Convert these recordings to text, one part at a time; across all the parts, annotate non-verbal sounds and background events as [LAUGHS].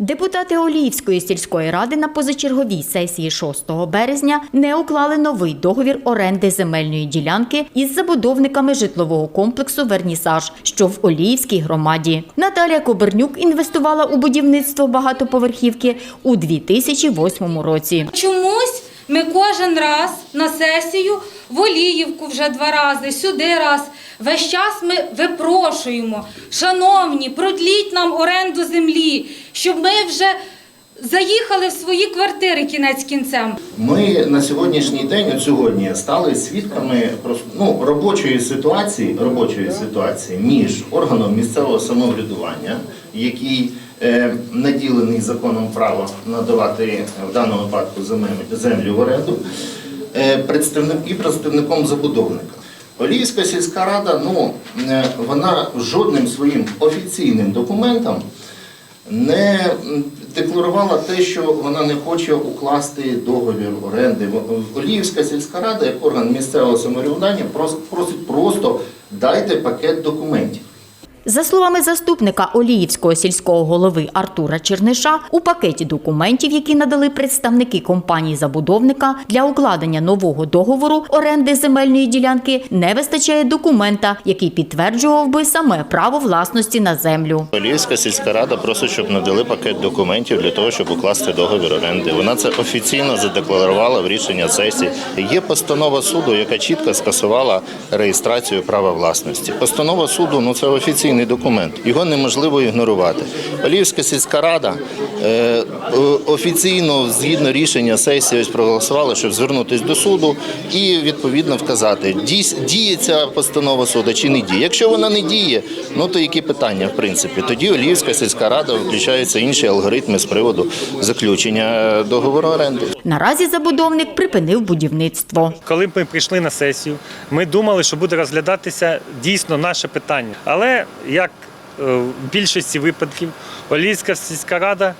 Депутати Оліївської сільської ради на позачерговій сесії 6 березня не уклали новий договір оренди земельної ділянки із забудовниками житлового комплексу Вернісаж, що в Оліївській громаді. Наталія Кобернюк інвестувала у будівництво багатоповерхівки у 2008 році. Чомусь ми кожен раз на сесію в Оліївку вже два рази, сюди раз. Весь час ми випрошуємо, шановні, продліть нам оренду землі, щоб ми вже заїхали в свої квартири кінець кінцем. Ми на сьогоднішній день, от сьогодні, стали свідками ну, робочої ситуації, робочої ситуації між органом місцевого самоврядування, який наділений законом право надавати в даному випадку землю, в оренду, е, і представником забудовника. Олівська сільська рада, ну, е, вона жодним своїм офіційним документом не декларувала те, що вона не хоче укласти договір оренди. Оліївська сільська рада, як орган місцевого самоврядування, прос- просить просто дайте пакет документів. За словами заступника Оліївського сільського голови Артура Черниша, у пакеті документів, які надали представники компанії забудовника для укладення нового договору оренди земельної ділянки, не вистачає документа, який підтверджував би саме право власності на землю. Оліївська сільська рада просить, щоб надали пакет документів для того, щоб укласти договір оренди. Вона це офіційно задекларувала в рішення сесії. Є постанова суду, яка чітко скасувала реєстрацію права власності. Постанова суду ну це офіційний документ. Його неможливо ігнорувати. Оліївська сільська рада е, офіційно, згідно рішення сесії, ось проголосувала, щоб звернутися до суду і відповідно вказати, діє ця постанова суду чи не діє. Якщо вона не діє, ну то які питання в принципі? Тоді Оліївська сільська рада включаються інші алгоритми з приводу заключення е, договору оренди. Наразі забудовник припинив будівництво. Коли ми прийшли на сесію, ми думали, що буде розглядатися дійсно наше питання. Але як е, в більшості випадків, Олійська сільська рада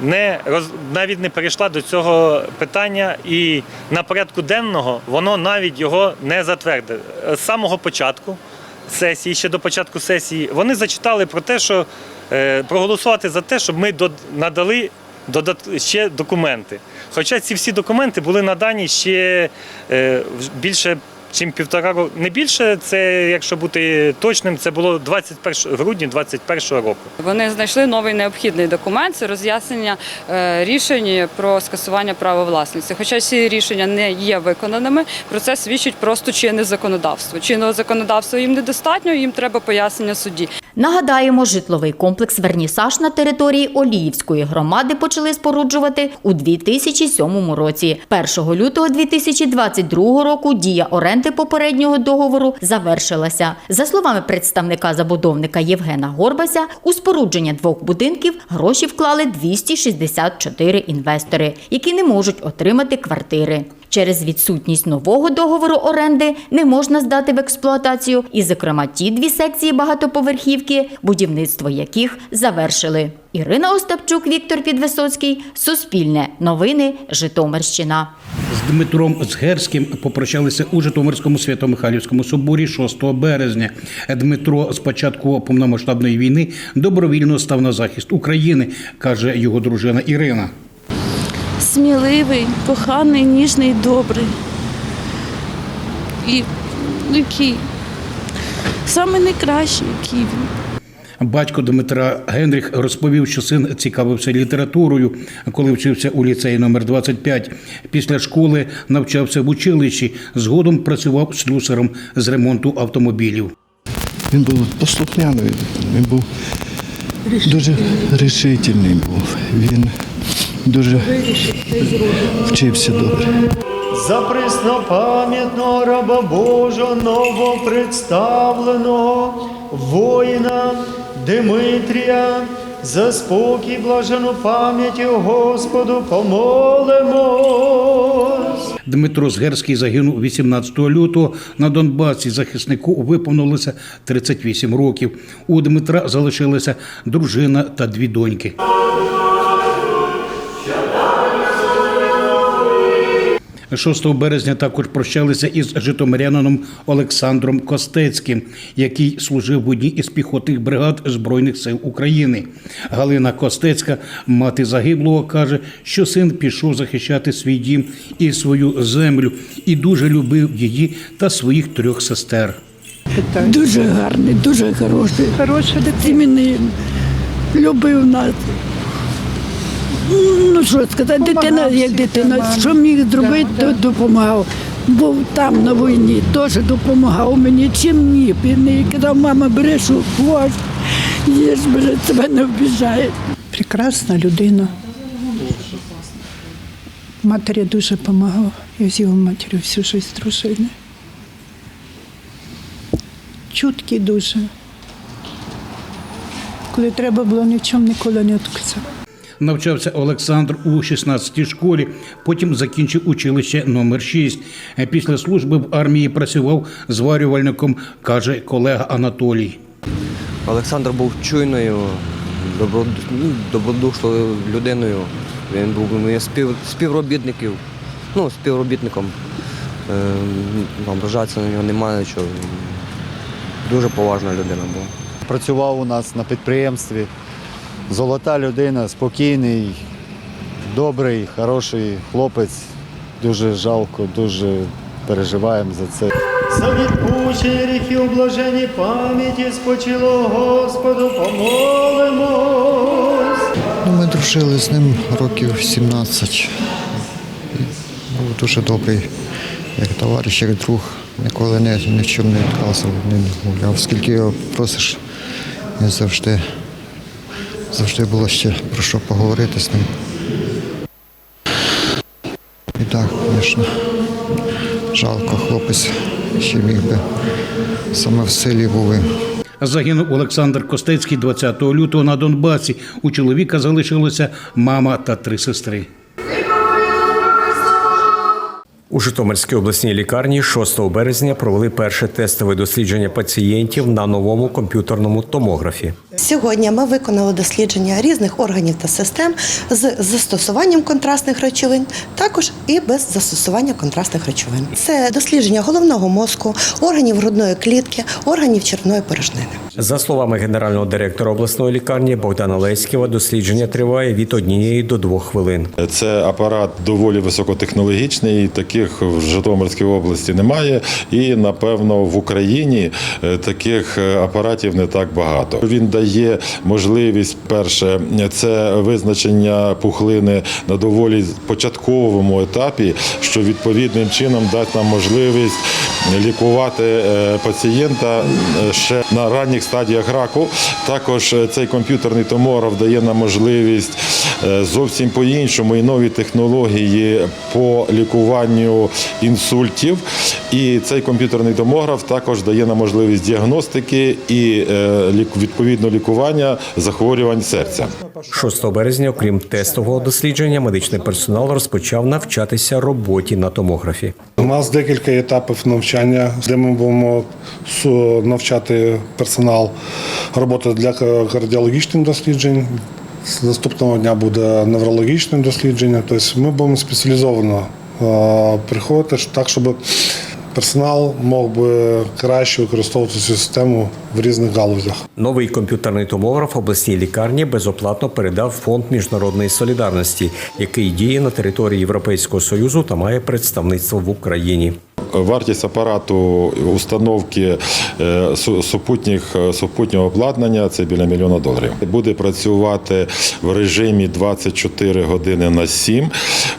не навіть не перейшла до цього питання, і на порядку денного воно навіть його не затвердило. З самого початку сесії, ще до початку сесії, вони зачитали про те, що е, проголосувати за те, щоб ми надали ще документи. Хоча ці всі документи були надані ще е, більше, ніж півтора року. Не більше, це, якщо бути точним, це було 21 грудні 2021 року. Вони знайшли новий необхідний документ це роз'яснення е, рішень про скасування права власності. Хоча ці рішення не є виконаними, про це свідчить просто чинне законодавство. Чинного законодавства їм недостатньо, їм треба пояснення судді. Нагадаємо, житловий комплекс Вернісаж на території Оліївської громади почали споруджувати у 2007 році. 1 лютого 2022 року дія оренди попереднього договору завершилася. За словами представника забудовника Євгена Горбася, у спорудження двох будинків гроші вклали 264 інвестори, які не можуть отримати квартири. Через відсутність нового договору оренди не можна здати в експлуатацію, і, зокрема, ті дві секції багатоповерхівки, будівництво яких завершили. Ірина Остапчук, Віктор Підвисоцький, Суспільне, Новини, Житомирщина. З Дмитром Згерським попрощалися у Житомирському Свято-Михайлівському соборі 6 березня. Дмитро з початку повномасштабної війни добровільно став на захист України, каже його дружина Ірина. сміливий, коханий, ніжний, добрий. І який саме найкращий, який він. Батько Дмитра Генріх розповів, що син цікавився літературою, коли вчився у ліцеї номер 25. Після школи навчався в училищі, згодом працював слюсарем з ремонту автомобілів. Він був послухняний, він був дуже рішительний був. Він дуже вчився добре. За преснопам'ятного раба Божого новопредставленого воїна Димитрія, за спокій блажену пам'яті Господу помолимось. Дмитро Згерський загинув 18 лютого на Донбасі. Захиснику виповнилося 38 років. У Дмитра залишилася дружина та дві доньки. 6 березня також прощалися із житомирянином Олександром Костецьким, який служив в одній із піхотних бригад Збройних сил України. Галина Костецька, мати загиблого, каже, що син пішов захищати свій дім і свою землю, і дуже любив її та своїх трьох сестер. Дуже гарний, дуже хороший. Хороша дитина. любив нас. Ну що сказати, дитина як дитина, що міг зробити, то допомагав. Був там на війні, теж допомагав мені, чим міг. Він казав, мама, бери, що хочеш, їж, бери, тебе не вбіжає. прекрасна людина. Матері дуже допомагав. Я з його матір'ю всю життя дружили. Чуткий дуже. Коли треба було, ні в чому ніколи не відказав. Навчався Олександр у 16-й школі, потім закінчив училище номер 6 Після служби в армії працював зварювальником, каже колега Анатолій. Олександр був чуйною, ну, добродушною людиною. Він був спів, співробітників, ну, співробітником. Е, Ображатися на нього немає чого. Дуже поважна людина була. Працював у нас на підприємстві. Золота людина, спокійний, добрий, хороший хлопець. Дуже жалко, дуже переживаємо за це. За відпущення гріхів, блажені пам'яті спочилого Господу помолимось. Ну, ми дружили з ним років 17. Був дуже добрий, як товариш, як друг. Ніколи не, ні в чому не відказував, не відмовляв. Скільки його просиш, він завжди, завжди було ще про що поговорити з ним. І так, звісно, жалко хлопець, ще міг би саме в селі був. Загинув Олександр Костецький 20 лютого на Донбасі. У чоловіка залишилося мама та три сестри. У Житомирській обласній лікарні 6 березня провели перше тестове дослідження пацієнтів на новому комп'ютерному томографі. Сьогодні ми виконали дослідження різних органів та систем з застосуванням контрастних речовин, також і без застосування контрастних речовин. Це дослідження головного мозку, органів грудної клітки, органів червної порожнини. За словами генерального директора обласної лікарні Богдана Леськіва, дослідження триває від однієї до двох хвилин. Це апарат доволі високотехнологічний. Таких в Житомирській області немає, і напевно в Україні е, таких е, апаратів не так багато. Він дає можливість, перше, це визначення пухлини на доволі початковому етапі, що відповідним чином дасть нам можливість лікувати е, пацієнта е, ще на ранніх стадіях раку. Також е, цей комп'ютерний томограф дає нам можливість зовсім по-іншому і нові технології по лікуванню інсультів. І цей комп'ютерний томограф також дає нам можливість діагностики і е, відповідно лікування захворювань серця. 6 березня, окрім тестового дослідження, медичний персонал розпочав навчатися роботі на томографі. У нас декілька етапів навчання, де ми будемо навчати персонал роботи для кардіологічних досліджень. З наступного дня буде неврологічне дослідження. Тобто ми будемо спеціалізовано е, приходити так, щоб персонал мог би краще використовувати цю систему в різних галузях. Новий комп'ютерний томограф обласній лікарні безоплатно передав фонд міжнародної солідарності, який діє на території Європейського союзу та має представництво в Україні. Вартість апарату установки е, супутніх, супутнього обладнання це біля мільйона доларів. Буде працювати в режимі 24 години на 7.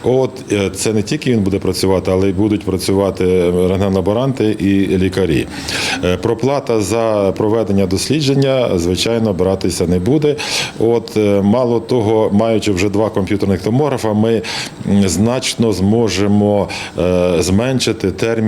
От е, це не тільки він буде працювати, але й будуть працювати рентген-лаборанти і лікарі. Е, Проплата за проведення дослідження, звичайно, братися не буде. От е, мало того, маючи вже два комп'ютерних томографа, ми значно зможемо е, зменшити термін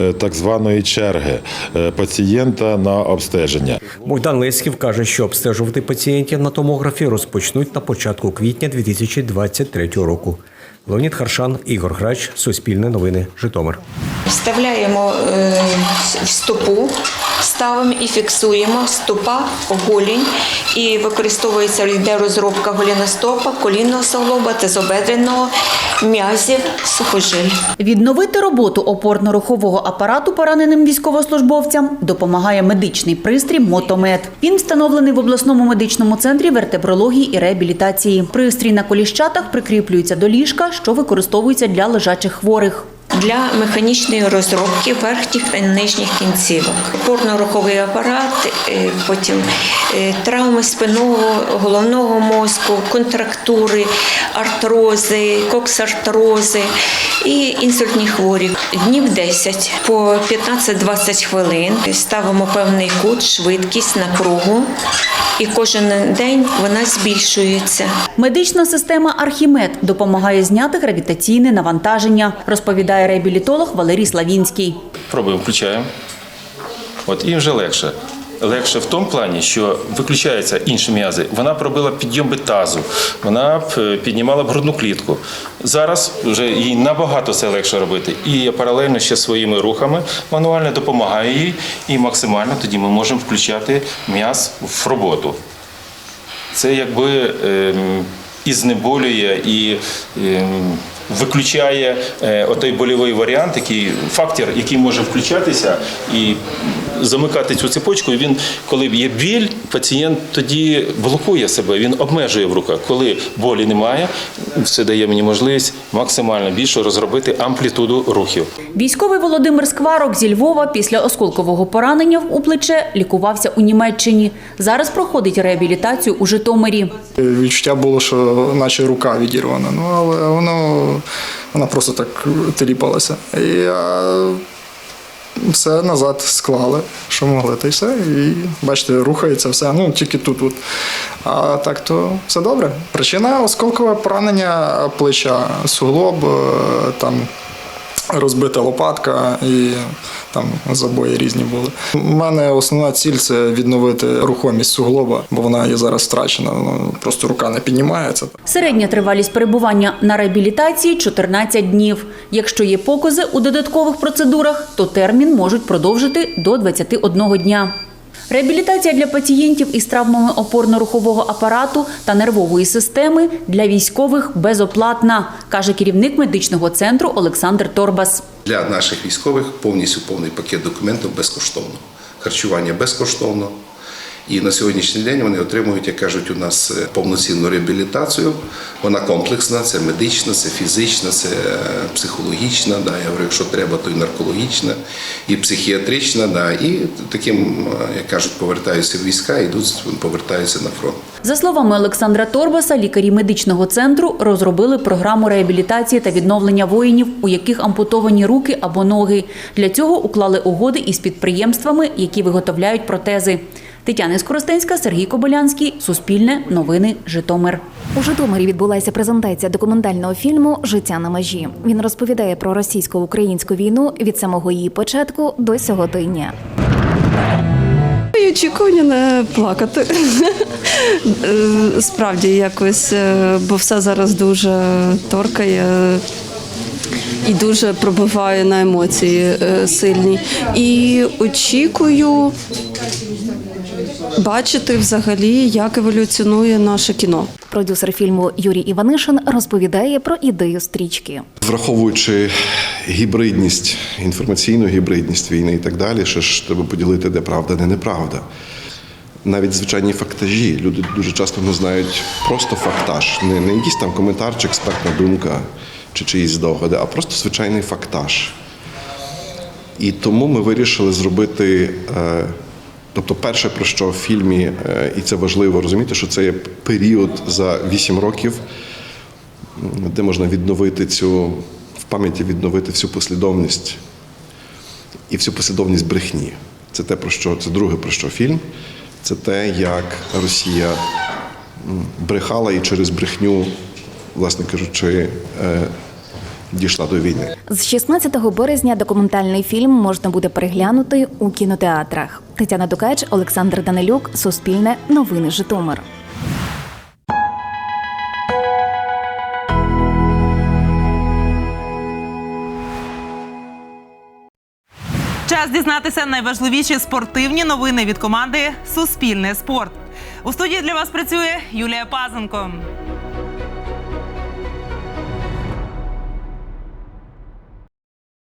е, так званої черги е, пацієнта на обстеження. Богдан Леськів каже, що обстежувати пацієнтів на томографі розпочнуть на початку квітня 2023 року. Леонід Харшан, Ігор Грач, Суспільне новини, Житомир. Вставляємо е, в стопу, ставимо і фіксуємо стопа, голінь. І використовується йде розробка голіностопа, колінного суглоба, тазобедреного, м'язів, сухожиль. Відновити роботу опорно-рухового апарату пораненим військовослужбовцям допомагає медичний пристрій Мотомед. Він встановлений в обласному медичному центрі вертебрології і реабілітації. Пристрій на коліщатах прикріплюється до ліжка, що використовується для лежачих хворих. Для механічної розробки верхніх та нижніх кінцівок. Опорно-руховий апарат, е, потім е, травми спинного, головного мозку, контрактури, артрози, коксартрози і інсультні хворі. Днів 10 по 15-20 хвилин ставимо певний кут, швидкість, напругу. І кожен день вона збільшується. Медична система Архімед допомагає зняти гравітаційне навантаження, розповідає реабілітолог Валерій Славінський. Пробуємо, включаємо. От і вже легше. Легше в тому плані, що виключаються інші м'язи. Вона б робила підйом тазу, вона е, піднімала б грудну клітку. Зараз вже їй набагато це легше робити. І я паралельно ще своїми рухами мануально допомагаю їй, і максимально тоді ми можемо включати м'яз в роботу. Це якби ем, і знеболює, і ем, виключає е, отой больовий варіант, який фактор, який може включатися і замикати цю цепочку. І він, коли є біль, пацієнт тоді блокує себе, він обмежує в руках. Коли болі немає, це дає мені можливість максимально більше розробити амплітуду рухів. Військовий Володимир Скварок зі Львова після осколкового поранення у плече лікувався у Німеччині. Зараз проходить реабілітацію у Житомирі. Відчуття було, що наче рука відірвана. Ну, але воно вона просто так тріпалася. І все назад склали, що могли, та й все. І бачите, рухається все. Ну, тільки тут. От. А так то все добре. Причина осколкове поранення плеча, суглоб, е, там розбита лопатка і там забої різні були. У мене основна ціль це відновити рухомість суглоба, бо вона є зараз втрачена. Просто рука не піднімається. Середня тривалість перебування на реабілітації 14 днів. Якщо є покази у додаткових процедурах, то термін можуть продовжити до 21 дня. Реабілітація для пацієнтів із травмами опорно-рухового апарату та нервової системи для військових безоплатна, каже керівник медичного центру Олександр Торбас. Для наших військових повністю повний пакет документів безкоштовно. Харчування безкоштовно. І на сьогоднішній день вони отримують, як кажуть, у нас е, повноцінну реабілітацію. Вона комплексна, це медична, це фізична, це е, психологічна. Да. Я говорю, якщо треба, то і наркологічна, і психіатрична. Да. І таким, е, як кажуть, повертаються в війська, йдуть, повертаються на фронт. За словами Олександра Торбаса, лікарі медичного центру розробили програму реабілітації та відновлення воїнів, у яких ампутовані руки або ноги. Для цього уклали угоди із підприємствами, які виготовляють протези. Тетяна Скоростенська, Сергій Кобилянський, Суспільне, Новини, Житомир. У Житомирі відбулася презентація документального фільму Життя на межі. Він розповідає про російсько-українську війну від самого її початку до сьогодення. Очікування не плакати. [LAUGHS] Справді якось, е, бо все зараз дуже торкає. І дуже пробиває на емоції е, сильні. І очікую бачити взагалі, як еволюціонує наше кіно. Продюсер фільму Юрій Іванишин розповідає про ідею стрічки. Враховуючи гібридність, інформаційну гібридність війни і так далі, що ж треба поділити, де правда, де неправда. Навіть звичайні фактажі. Люди дуже часто не знають просто фактаж, не, не якийсь там коментар чи експертна думка чи чиїсь здогади, а просто звичайний фактаж. І тому ми вирішили зробити. е, Тобто, перше, про що в фільмі, е, і це важливо розуміти, що це є період за 8 років, де можна відновити цю в пам'яті відновити всю послідовність і всю послідовність брехні. Це те, про що це друге, про що фільм. Це те, як Росія брехала і через брехню, власне кажучи, е, дійшла до війни. З 16 березня документальний фільм можна буде переглянути у кінотеатрах. Тетяна Дукач, Олександр Данилюк, Суспільне, Новини Житомир. час дізнатися найважливіші спортивні новини від команди Суспільне спорт. У студії для вас працює Юлія Пазенко.